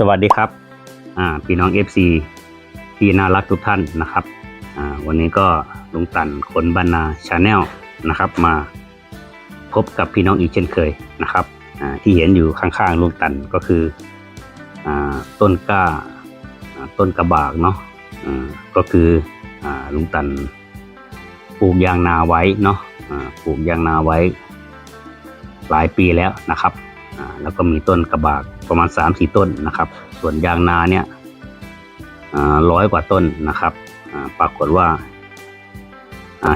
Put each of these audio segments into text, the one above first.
สวัสดีครับพี่น้อง FC ที่น่ารักทุกท่านนะครับวันนี้ก็ลุงตันคนบรรณาชาแนลนะครับมาพบกับพี่น้องอีกเช่นเคยนะครับที่เห็นอยู่ข้างๆลุงตันก็คืออต้นกล้าต้นกระบากเนาะก็คืออลุงตันปลูกยางนาไว้เนาะปลูกยางนาไว้หลายปีแล้วนะครับแล้วก็มีต้นกระบาก ประมาณ3ามสี่ต้นนะครับ ส่วนยางนาเนี่ยร้อยกว่าต้นนะครับปรากฏว่า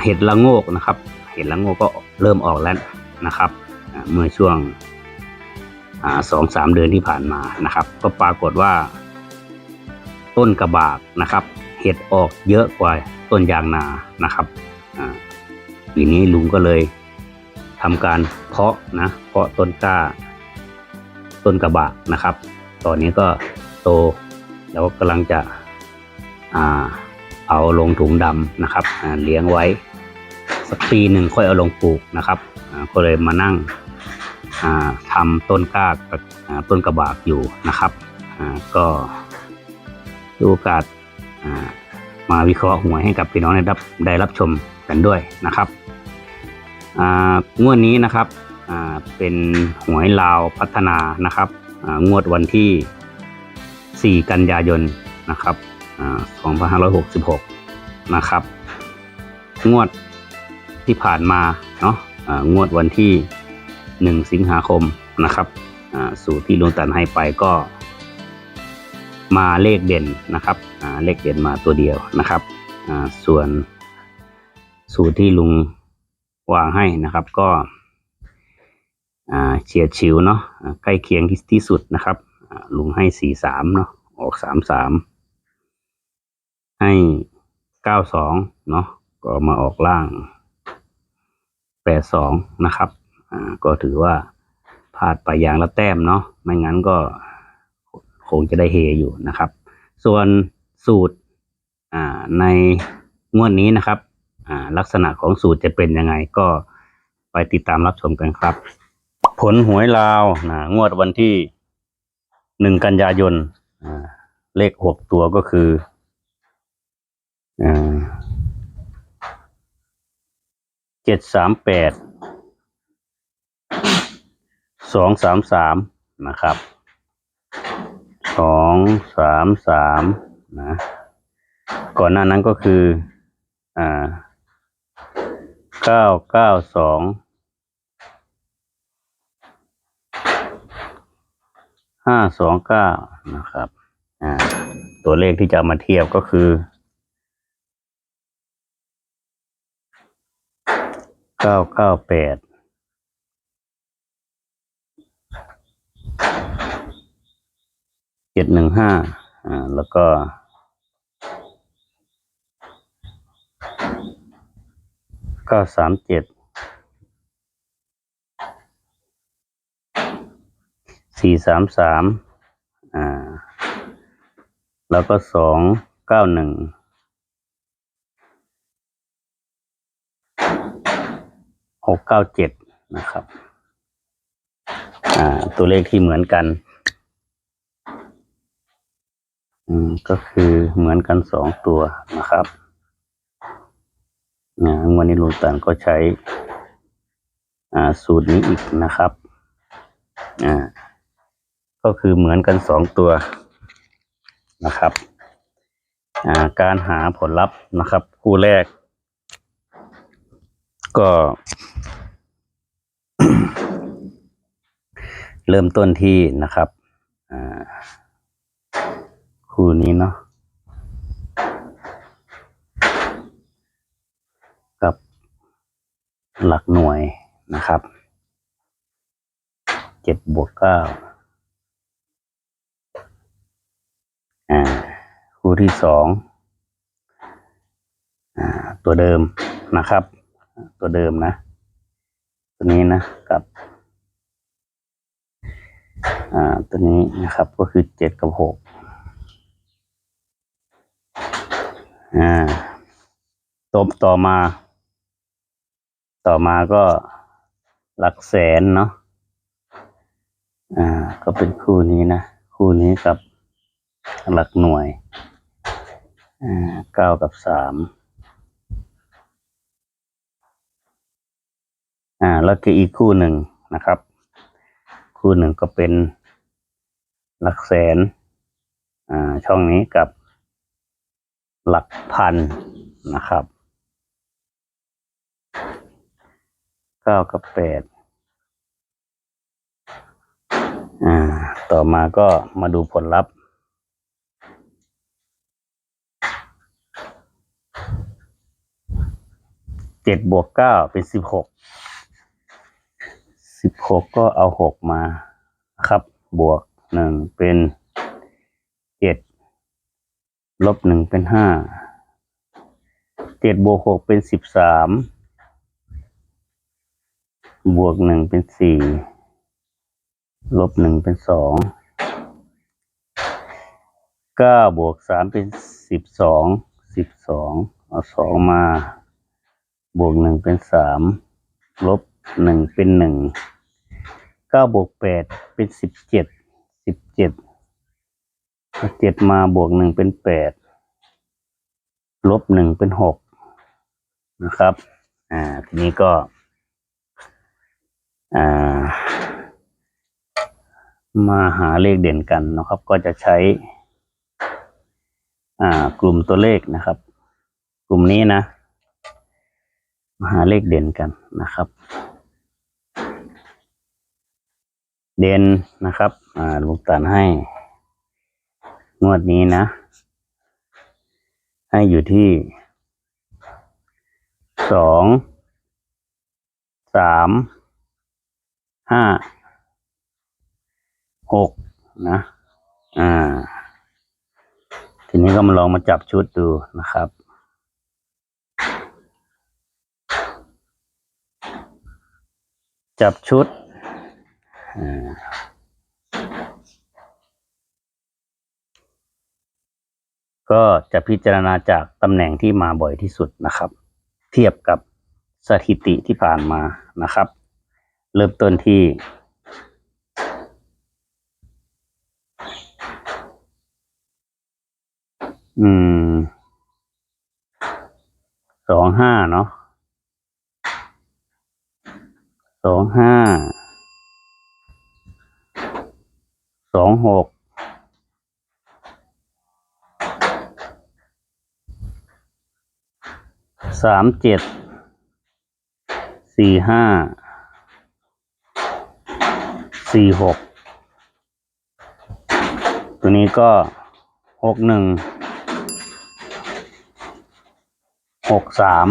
เห็ดละโงกนะครับ เห็ดละโงกก็เริ่มออกแล้วนะครับเมื่อช่วงสองสามเดือนที่ผ่านมานะครับ ก็ปรากฏว่า ต้นกระบากนะครับ เห็ดออกเยอะกว่าต้นยางนานะครับปีนี้ลุงก็เลยทำการเพาะนะเพาะต้นกล้า ต้นกระบะนะครับ ตอนนี้ก็โตแล้วกำลังจะอเอาลงถุงดำนะครับเลี้ยงไว้สักปีหนึ่งค่อยเอาลงปลูกนะครับอ่าก็เลยมานั่งอ่าทำต้นกล้ากต้นกระบากอยู่นะครับก็ดูโอกาสมาวิเคราะห์หวยให้กับพี่น้องได้รับได้รับชมกันด้วยนะครับอ่างวดนี้นะครับ เป็นหวยลาวพัฒนานะครับงวดวันที่ 4 กันยายนนะครับอ่า2566 นะครับ งวดที่ผ่านมาเนาะงวดวันที่ 1 สิงหาคมนะครับสูตรที่ลุงตันให้ไปก็มาเลขเด่นนะครับเลขเด่นมาตัวเดียวนะครับส่วนสูตรที่ลุงวางให้นะครับก็ เฉียดฉิวเนาะใกล้เคียงที่ที่สุดนะครับลุงให้สี่สามเนาะออกสามสามให้เก้าสองเนาะก็มาออกล่างแปดสองนะครับก็ถือว่าพลาดไปอย่างละแต้มเนาะไม่งั้นก็คงจะได้เฮอยู่นะครับ ส่วนสูตรในงวดนี้นะครับลักษณะของสูตรจะเป็นยังไงก็ไปติดตามรับชมกันครับ ผลหวยลาวนะงวดวันที่หนึ่งกันยายนเลขหกตัวก็คือเจ็ดสามแปดสองสามสามนะครับสองสามสามนะ ก่อนหน้านั้นก็คืออ่าเก้าเก้าสอง ห้าสองเก้านะครับ อ่า ตัวเลขที่จะมาเทียบก็คือเก้าเก้าแปดเจ็ดหนึ่งห้าอ่า แล้วก็เก้าสามเจ็ด สี่สามสามอ่า แล้วก็สองเก้าหนึ่งหกเก้าเจ็ดนะครับ อ่า ตัวเลขที่เหมือนกัน อืม ก็คือเหมือนกันสองตัวนะครับอ่าวันนี้ลุงตันก็ใช้ อ่า สูตรนี้อีกนะครับ อ่า ก็คือเหมือนกันสองตัวนะครับาการหาผลลัพธ์นะครับ คู่แรก ก็ เริ่มต้นที่นะครับคู่นี้เนาะกับหลักหน่วยนะครับเจ็ดบวกเก้าอ่า คู่ที่สองอตัวเดิมนะครับ ตัวเดิมนะ ตัวนี้นะกับตัวนี้นะครับก็คือเจ็ดกับหกตบต่อมา ต่อมาก็หลักแสนเนาะอ่า ก็เป็นคู่นี้นะ คู่นี้กับ หลักหน่วยเก้ากับสามอ่า แล้วก็อีกคู่หนึ่งนะครับ คู่หนึ่งก็เป็นหลักแสน อ่า ช่องนี้กับหลักพันนะครับเก้ากับแปดอ่า ต่อมาก็มาดูผลลัพธ์ เจ็ดบวกเก้าเป็นสิบหก สิบหกก็เอาหกมาครับ บวกหนึ่งเป็นเจ็ดลบหนึ่งเป็นห้า เจ็ดบวกหกเป็นสิบสาม บวกหนึ่งเป็นสี่ ลบหนึ่งเป็นสอง เก้าบวกสามเป็นสิบสอง สิบสอง เอาสองมา บวกหนึ่งเป็นสามลบหนึ่งเป็นหนึ่งเก้าบวกแปดเป็นสิบเจ็ดสิบเจ็ดเจ็ดมาบวกหนึ่งเป็นแปดลบหนึ่งเป็นหกนะครับ อ่า ทีนี้ก็ อ่า มาหาเลขเด่นกันนะครับ ก็จะใช้ อ่า กลุ่มตัวเลขนะครับ กลุ่มนี้นะ มาหาเลขเด่นกันนะครับ เด่นนะครับ อ่าลูกตันให้ งวดนี้นะ ให้อยู่ที่สองสามห้าหกนะ อ่า ทีนี้ก็มาลองมาจับชุดดูนะครับ จับชุดก็จะพิจารณาจากตำแหน่งที่มาบ่อยที่สุดนะครับ เทียบกับสถิติที่ผ่านมานะครับ เริ่มต้นที่อืมสองห้าเนาะ สองห้า สองหก สามเจ็ด สี่ห้า สี่หก ตัวนี้ก็หกหนึ่ง หกสาม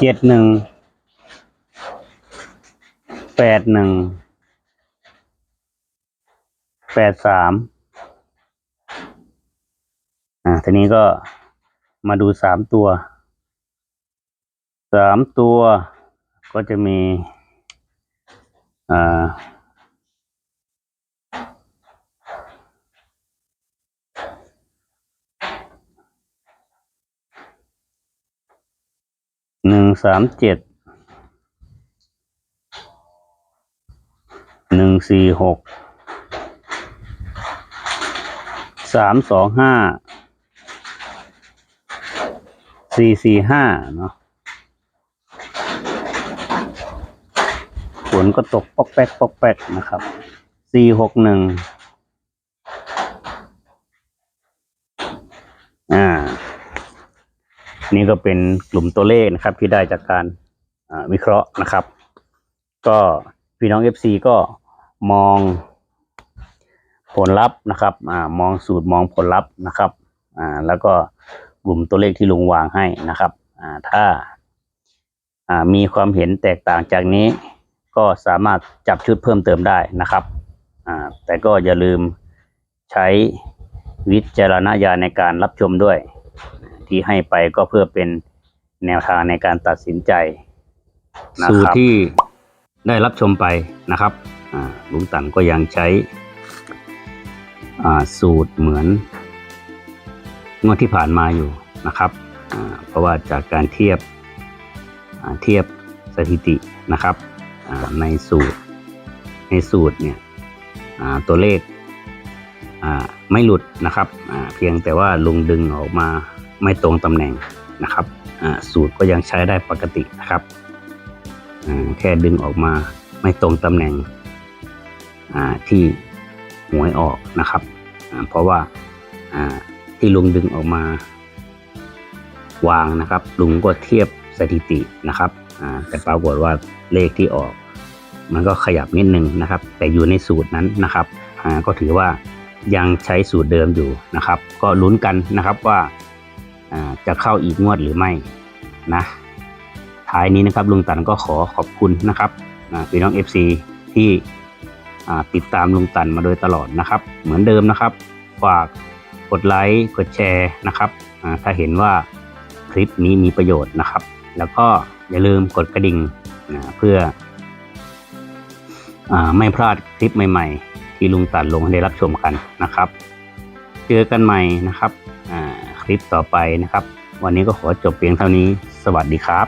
เจ็ดหนึ่งแปดหนึ่งแปดสามอ่าทีนี้ก็มาดูสามตัวสามตัวก็จะมีอ่า หนึ่งสามเจ็ดหนึ่งสี่หกสามสองห้าสี่สี่ห้าเนาะฝนก็ตกปอกแป๊กปอกแป๊กนะครับสี่หกหนึ่งอ่า นี่ก็เป็นกลุ่มตัวเลขนะครับ ที่ได้จากการวิเคราะห์นะครับ ก็พี่น้อง FC ก็มองผลลัพธ์นะครับอมองสูตรมองผลลัพธ์นะครับอ่าแล้วก็กลุ่มตัวเลขที่ลุงวางให้นะครับอ่าถ้าอ่ามีความเห็นแตกต่างจากนี้ ก็สามารถจับชุดเพิ่มเติมได้นะครับอ่าแต่ก็อย่าลืมใช้วิจารณญาณในการรับชมด้วย ที่ให้ไปก็เพื่อเป็นแนวทางในการตัดสินใจนะครับสูตรที่ได้รับชมไปนะครับอ่าลุงตันก็ยังใช้อ่าสูตรเหมือนงวดที่ผ่านมาอยู่นะครับอ่าเพราะว่าจากการเทียบอ่าเทียบสถิตินะครับอ่าในสูตรในสูตรเนี่ยอ่าตัวเลขอ่าไม่หลุดนะครับอ่าเพียงแต่ว่าลุงดึงออกมา ไม่ตรงตำแหน่งนะครับสูตรก็ยังใช้ได้ปกตินะครับแค่ดึงออกมาไม่ตรงตำแหน่งที่หวยออกนะครับ เพราะว่าที่ลุงดึงออกมา วางนะครับ ลุงก็เทียบสถิตินะครับแต่ปรากฏว่าเลขที่ออก มันก็ขยับนิดนึงนะครับ แต่อยู่ในสูตรนั้นนะครับก็ถือว่ายังใช้สูตรเดิมอยู่นะครับ ก็ลุ้นกันนะครับว่า จะเข้าอีกงวดหรือไม่นะท้ายนี้นะครับลุงตันก็ขอขอบคุณนะครับพี่น้อง FC ที่อ่ติดตามลุงตันมาโดยตลอดนะครับ เหมือนเดิมนะครับ ฝากกดไลค์กดแชร์นะครับถ้าเห็นว่าคลิปนี้มีประโยชน์นะครับ แล้วก็อย่าลืมกดกระดิ่งนะเพื่ออไม่พลาดคลิปใหม่ ๆ ที่ลุงตัดลงให้ได้รับชมกันนะครับ เจอกันใหม่นะครับ ลิปต่อไปนะครับ วันนี้ก็ขอจบเพียงเท่านี้ สวัสดีครับ